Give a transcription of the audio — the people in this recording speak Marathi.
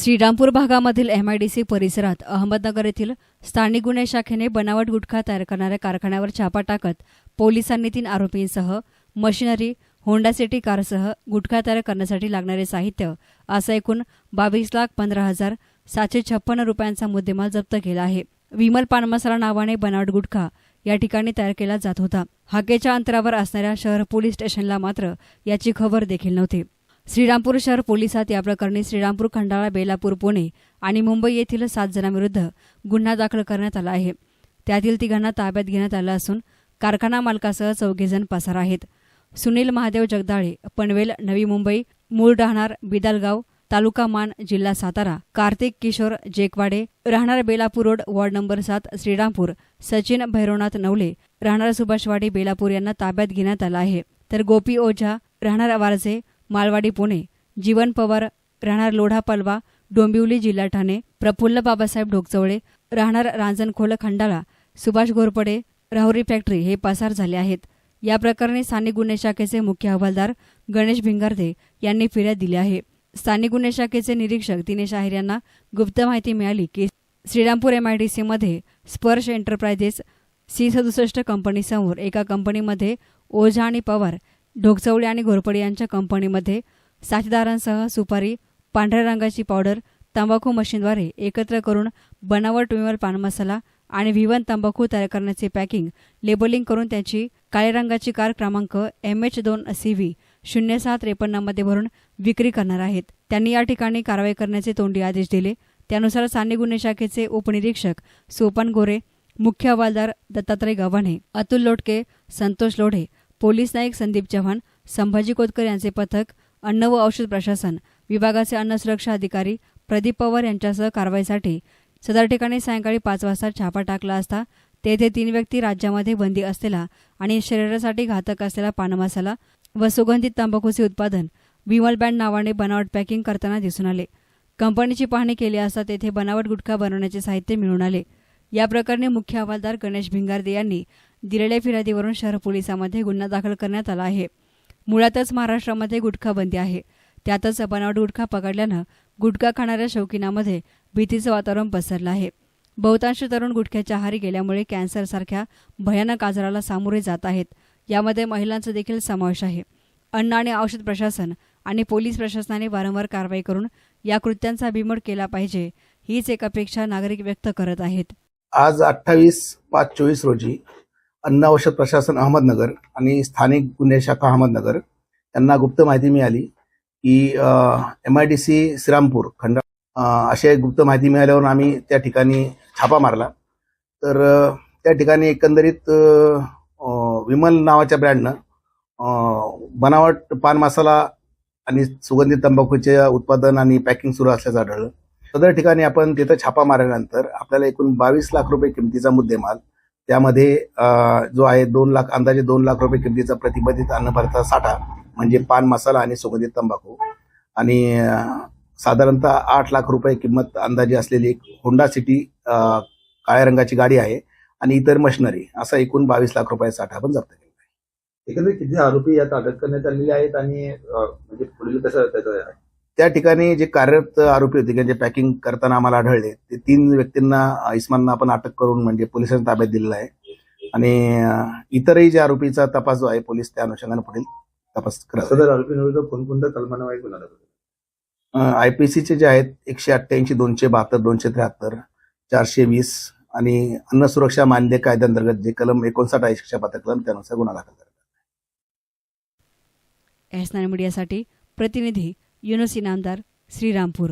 श्रीरामपूर भागामधील एमआयडीसी परिसरात अहमदनगर येथील स्थानिक गुन्हे शाखेने बनावट गुटखा तयार करणाऱ्या कारखान्यावर छापा टाकत पोलिसांनी तीन आरोपींसह मशिनरी होंडा सिटी कारसह गुटखा तयार करण्यासाठी लागणारे साहित्य असं एकूण बावीस लाख पंधरा हजार सातशे छप्पन्न रुपयांचा मुद्देमाल जप्त केला आहे. विमल पानमसाला नावाने बनावट गुटखा या ठिकाणी तयार केला जात होता. हाकेच्या अंतरावर असणाऱ्या शहर पोलीस स्टेशनला मात्र याची खबर देखील नव्हती. श्रीरामपूर शहर पोलिसात या प्रकरणी श्रीरामपूर खंडाळा बेलापूर पुणे आणि मुंबई येथील सात जणांविरुद्ध गुन्हा दाखल करण्यात आला आहे. त्यातील तिघांना ताब्यात घेण्यात आलं असून कारखाना मालकासह चौघेजण पसार आहेत. सुनील महादेव जगदाळे पनवेल नवी मुंबई मूळ राहणार बिदालगाव तालुका मान जिल्हा सातारा कार्तिक किशोर जेकवाडे राहणार बेलापूर रोड वॉर्ड नंबर सात श्रीरामपूर सचिन भैरवनाथ नवले राहणार सुभाषवाडी बेलापूर यांना ताब्यात घेण्यात आलं आहे. तर गोपी ओझा राहणार वारजे मालवाडी पुणे. जीवन पवार राहणार लोढा पलवा डोंबिवली जिल्हा ठाणे. प्रफुल्ल बाबासाहेब ढोकचवळे राहणार रांजणखोल खंडाळा सुभाष घोरपडे राहुरी फॅक्टरी हे पसार झाले आहेत. या प्रकरणी स्थानिक गुन्हे शाखेचे मुख्य हवालदार गणेश भिंगारदे यांनी फिर्याद दिली आहे. स्थानिक गुन्हे शाखेचे निरीक्षक दिनेश आहेर यांना गुप्त माहिती मिळाली की श्रीरामपूर एमआयडीसीमध्ये स्पर्श एंटरप्राइजेस सी सदुसष्ट कंपनीसमोर एका कंपनीमध्ये ओझा आणि पवार ढोकचवळे आणि घोरपडे यांच्या कंपनीमध्ये साथीदारांसह सुपारी पांढऱ्या रंगाची पावडर तंबाखू मशीनद्वारे एकत्र करून बनावट विमल पान मसाला आणि व्हिवन तंबाखू तयार करण्याचे पॅकिंग लेबलिंग करून त्याची काळ्या रंगाची कार क्रमांक एम एच दोन सी व्ही शून्य सहा त्रेपन्नमध्ये भरून विक्री करणार आहेत. त्यांनी या ठिकाणी कारवाई करण्याचे तोंडी आदेश दिले. त्यानुसार साने गुन्हे शाखेचे उपनिरीक्षक सोपान गोरे मुख्य हवालदार दत्तात्रय गव्हाणे अतुल लोटके संतोष लोढे पोलीस नाईक संदीप चव्हाण संभाजी कोतकर यांचे पथक अन्न व औषध प्रशासन विभागाचे अन्न सुरक्षा अधिकारी प्रदीप पवार यांच्यासह कारवाईसाठी सदर ठिकाणी सायंकाळी पाच वाजता छापा टाकला असता तेथे तीन व्यक्ती राज्यामध्ये बंदी असलेला आणि शरीरासाठी घातक असलेला पानमसाला व सुगंधित तंबाखूचे उत्पादन विमल बँड नावाने बनावट पॅकिंग करताना दिसून आले. कंपनीची पाहणी केली असता तेथे बनावट गुटखा बनवण्याचे साहित्य मिळून आले. या प्रकरणी मुख्य हवालदार गणेश भिंगारदे यांनी दिलेल्या फिर्यादीवरून शहर पोलिसांमध्ये गुन्हा दाखल करण्यात आला आहे. मुळातच महाराष्ट्रामध्ये गुटखा बंदी आहे. त्यातच बनावट गुटखा पकडल्यानं गुटखा खाणाऱ्या शौकीनामध्ये भीतीचं वातावरण पसरलं आहे. बहुतांश तरुण गुटख्याच्या आहारी गेल्यामुळे कॅन्सरसारख्या भयानक आजाराला सामोरे जात आहेत. यामध्ये महिलांचा देखील समावेश आहे. अन्न आणि औषध प्रशासन आणि पोलीस प्रशासनाने वारंवार कारवाई करून या कृत्यांचा बिमोड केला पाहिजे हीच एक अपेक्षा नागरिक व्यक्त करत आहेत. आज अठ्ठावीस पाच चोवीस रोजी अन्न औषध प्रशासन अहमदनगर आणि स्थानिक गुन्हे शाखा अहमदनगर यांना गुप्त माहिती मिळाली की M I D C Shrirampur खंड असे गुप्त माहिती मिळाल्यावर आम्ही त्या ठिकाणी छापा मारला. तर त्या ठिकाणी एकंदरीत विमल नावाच्या ब्रँडनं बनावट पान मसाला आणि सुगंधित तंबाखूचे उत्पादन आणि पॅकिंग सुरू असल्याचं आढळलं. सदर ठिकाणी आपण तिथं छापा मारल्यानंतर आपल्याला एकूण बावीस लाख रुपये किमतीचा मुद्देमाल त्यामध्ये जो आहे दोन लाख अंदाजे दोन लाख रुपये किमतीचा प्रतिबंधित अन्नपदार्थ साठा म्हणजे पान मसाला आणि सुगंधित तंबाखू. आणि साधारणतः आठ लाख रुपये किंमत अंदाजे असलेली एक होंडा सिटी काळ्या रंगाची गाडी आहे आणि इतर मशिनरी असा एकूण बावीस लाख रुपये साठा आपण जप्त केला एकंदरीत किती आरोपी यात अटक करण्यात आलेले आहेत आणि म्हणजे पुढील कसं त्याचं त्या ठिकाणी जे कार्यरत आरोपी होते किंवा जे पॅकिंग करताना आम्हाला आढळले ते तीन व्यक्तींना इस्मांना आपण अटक करून म्हणजे पोलिसांच्या ताब्यात दिलेलं आहे. आणि इतरही जे आरोपीचा तपास जो आहे पोलीस त्या अनुषंगाने पुढील तपास करत सदर आरोपींविरुद्ध कोणकोणत्या कलमांवर गुन्हा दाखल केला? आयपीसीचे जे आहेत एकशे अठ्ठ्याऐंशी दोनशे बहात्तर दोनशे त्र्याहत्तर चारशे वीस आणि अन्न सुरक्षा मान्य कायद्याअंतर्गत जे कलम एकोणसाठ आहे शिक्षा पात्र कलम त्यानुसार गुन्हा दाखल करतात एस नाईन मीडियासाठी प्रतिनिधी યુનુસ ઇનામદાર શ્રીરામપુર